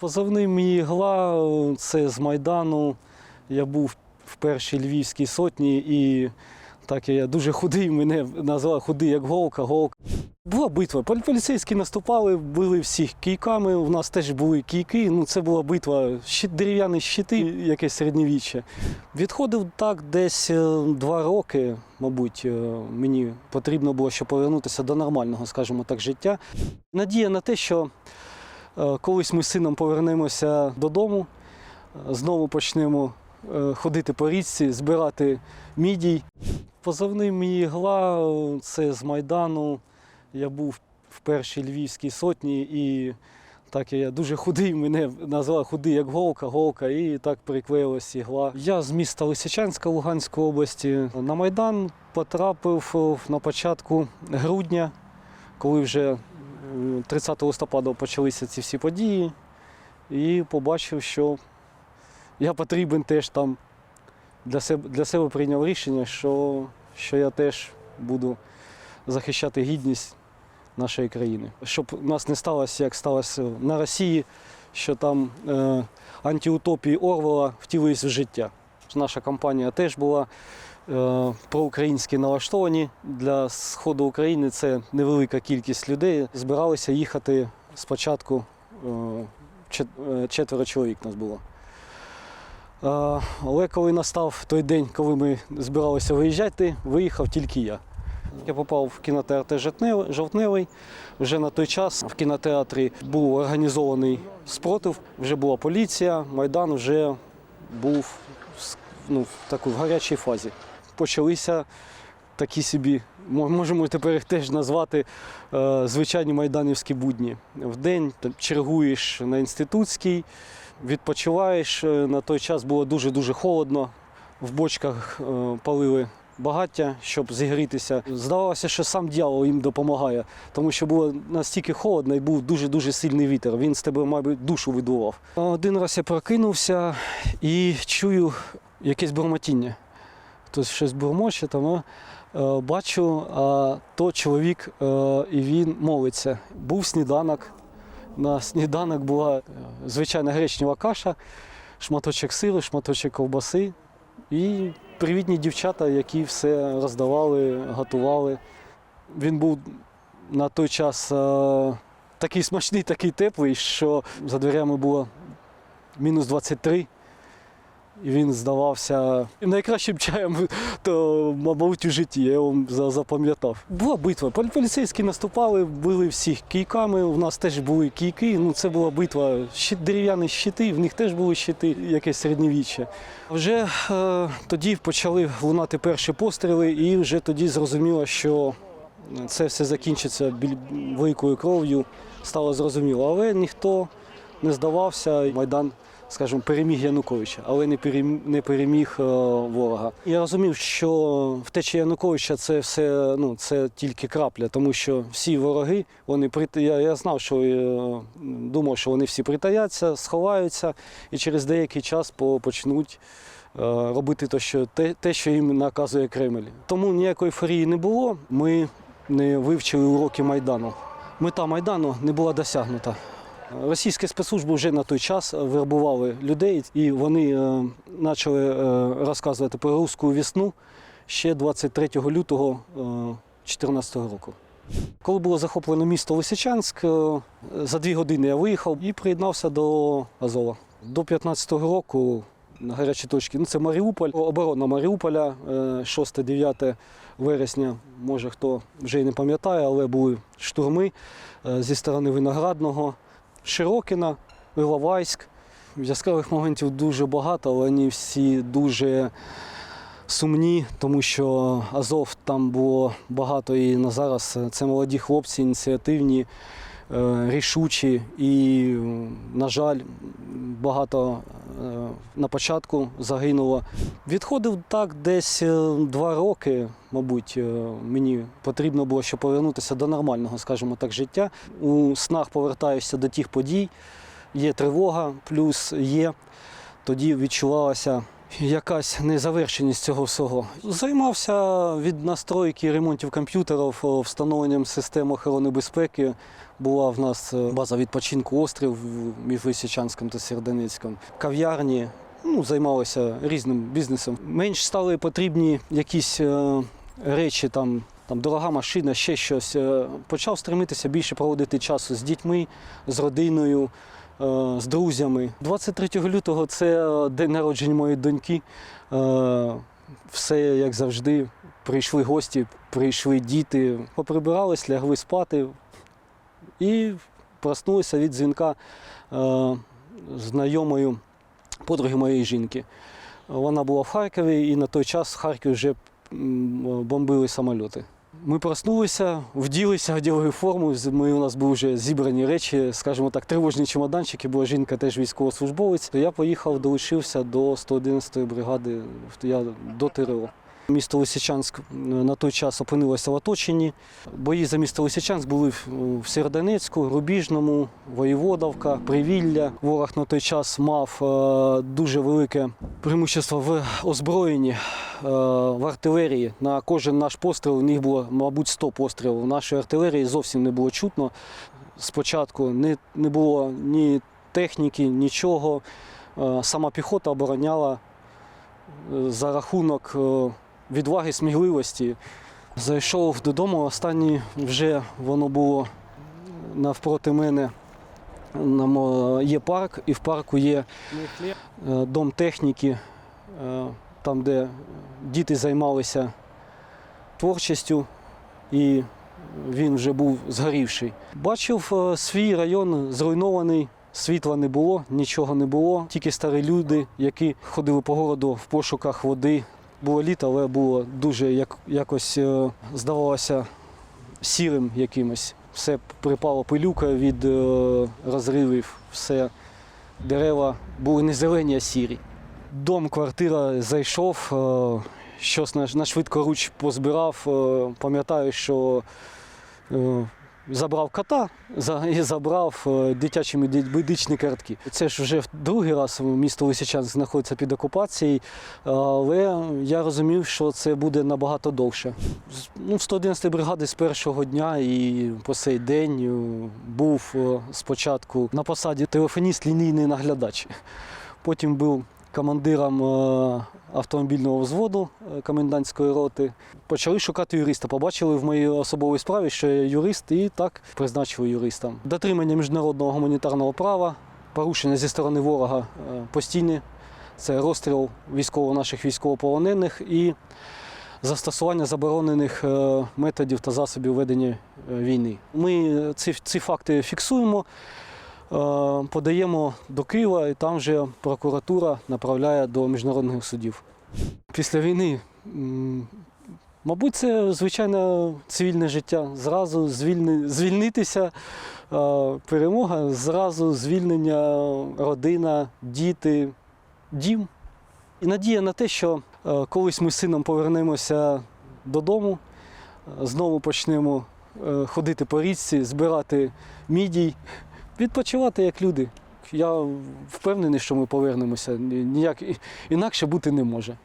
Позивний мій ігла це з Майдану. Я був в першій львівській сотні і так я дуже худий, мене назвали худий як голка, голка. Була битва. Полі- Поліцейські наступали, били всіх кійками. У нас теж були кійки. Ну, це була битва, щит, дерев'яні щити, якесь середньовіччя. Відходив так десь е, два роки, мабуть, е, мені потрібно було, щоб повернутися до нормального, скажімо так, життя. Надія на те, що колись ми з сином повернемося додому, е, знову почнемо е, ходити по річці, збирати мідій. Позивний мій ігла е, це з Майдану. Я був в першій львівській сотні і так я дуже худий, мене назвали худий як голка, голка, і так приклеїлась ігла. Я з міста Лисичанська Луганської області. На Майдан потрапив е, на початку грудня, коли вже е, 30 листопада почалися ці всі події, і побачив, що я потрібен теж там. Для себе, для себе прийняв рішення, що, що я теж буду захищати гідність нашої країни. Щоб у нас не сталося, як сталося на Росії, що там е, антиутопії Орвела втілились в життя. Наша компанія теж була е, проукраїнськи налаштовані. Для сходу України це невелика кількість людей. Збиралися їхати спочатку е, е, четверо чоловік нас було. Але коли настав той день, коли ми збиралися виїжджати, виїхав тільки я. Я попав в кінотеатр «Жовтневий-. Вже на той час в кінотеатрі був організований спротив, вже була поліція, Майдан вже був ну, в такій гарячій фазі. Почалися такі собі, можемо тепер їх теж назвати е, звичайні майданівські будні. Вдень там, чергуєш на інститутській, відпочиваєш. Е, На той час було дуже-дуже холодно. В бочках е, палили багаття, щоб зігрітися. Здавалося, що сам дьявол їм допомагає, тому що було настільки холодно і був дуже-дуже сильний вітер. Він з тебе, мабуть, душу видував. Один раз я прокинувся і чую якесь бурмотіння. Хтось щось бурмоче, там, а, е, бачу, а то чоловік е, і він молиться. Був сніданок. На сніданок була е, звичайна гречнева каша, шматочок сиру, шматочок ковбаси і привітні дівчата, які все роздавали, готували. Він був на той час е, такий смачний, такий теплий, що за дверями було мінус 23. І він здавався найкращим чаєм, то, мабуть, у житті, я його запам'ятав. Була битва. Полі- Поліцейські наступали, били всіх кійками. У нас теж були кійки. Ну, це була битва. Дерев'яні щити, в них теж були щити, якесь середньовіччя. Вже е, тоді почали лунати перші постріли, і вже тоді зрозуміло, що це все закінчиться великою кров'ю. Стало зрозуміло. Але ніхто не здавався. Майдан, скажімо, переміг Януковича, але не переміг, не переміг е, ворога. Я розумів, що втеча Януковича це все ну, це тільки крапля, тому що всі вороги, вони прит... я, я знав, що е, думав, що вони всі притаяться, сховаються і через деякий час почнуть. е, Робити те, що, те, те, що їм наказує Кремль. Тому ніякої ейфорії не було. Ми не вивчили уроки Майдану. Мета Майдану не була досягнута. Російські спецслужби вже на той час вербували людей, і вони е, почали е, розказувати про руську весну ще 23 лютого 2014 року. Коли було захоплено місто Лисичанськ, е, за дві години я виїхав і приєднався до Азова. До 15-го року на гарячі точки. Ну, це Маріуполь, оборона Маріуполя, е, 6-9 вересня. Може хто вже й не пам'ятає, але були штурми е, зі сторони Виноградного, Широкіна, Іловайськ. Яскравих моментів дуже багато, але вони всі дуже сумні, тому що Азов там було багато і на зараз це молоді хлопці, ініціативні, рішучі і, на жаль, багато е, на початку загинуло. Відходив так десь е, два роки, мабуть, е, мені потрібно було, щоб повернутися до нормального, скажімо так, життя. У снах повертаюся до тих подій, є тривога, плюс є. Тоді відчувалася якась незавершеність цього всього. Займався від настройки ремонтів комп'ютерів, встановленням систем охорони безпеки. Була в нас е, база відпочинку острів між Лисичанськом та Серденецьком. Кав'ярні. Ну, займалися різним бізнесом. Менш стали потрібні якісь е, речі, там, там дорога машина, ще щось. Е, Почав стремитися більше проводити часу з дітьми, з родиною, е, з друзями. 23 лютого це е, день народження моєї доньки. Е, Все як завжди. Прийшли гості, прийшли діти, поприбирались, лягли спати і проснулися від дзвінка е, знайомою подруги моєї жінки. Вона була в Харкові, і на той час в Харкові вже бомбили самольоти. Ми проснулися, вділися, одягли форму. Ми, у нас були вже зібрані речі, скажімо так, тривожні чемоданчики, бо жінка теж військовослужбовець. Я поїхав, долучився до 111-ї бригади, я до ТРО. Місто Лисичанськ е, на той час опинилося в оточенні. Бої за місто Лисичанськ були в в Сєвєродонецьку, Рубіжному, Воєводовка, Привілля. Ворог на той час мав е, дуже велике преимущество в озброєнні, е, в артилерії. На кожен наш постріл у них було, мабуть, 100 пострілів. Нашої артилерії зовсім не було чутно. Спочатку не, не було ні техніки, нічого. Е, Сама піхота обороняла е, за рахунок е, відваги, сміливості. Зайшов додому, останній вже воно було навпроти мене. Нам е, є парк, і в парку є е, дом техніки, е, там, де діти займалися творчістю, і він вже був згорівший. Бачив свій район зруйнований. Світла не було, нічого не було. Тільки старі люди, які ходили по городу в пошуках води. Було літо, але було дуже як, якось е, здавалося сірим якимось. Все припало пилюка від е, розривів, все дерева були не зелені, а сірі. Дом, квартира зайшов, е, щось на, швидкоруч позбирав. Пам'ятаю, що забрав кота і забрав е, дитячі медичні картки. Це ж вже другий раз місто Лисичанськ знаходиться під окупацією, але я розумів, що це буде набагато довше. Ну, 111 бригади з першого дня і по цей день е, був е, спочатку на посаді телефоніст лінійний наглядач. Потім був командиром е, автомобільного взводу е, комендантської роти. Почали шукати юриста. Побачили в моїй особовій справі, що я юрист, і так призначили юристом. Дотримання міжнародного гуманітарного права, порушення зі сторони ворога е, постійні. Це розстріл військово наших військовополонених і застосування заборонених е, методів та засобів ведення війни. Ми ці, ці факти фіксуємо. Е, Подаємо до Києва, і там вже прокуратура направляє до міжнародних судів. Після війни, мабуть, це звичайне цивільне життя. Зразу звільни, звільнитися, е, перемога, зразу звільнення, родина, діти, дім. І надія на те, що е, колись ми з сином повернемося додому, знову почнемо ходити по річці, збирати мідій, відпочивати як люди. Я впевнений, що ми повернемося. Ніяк інакше бути не може.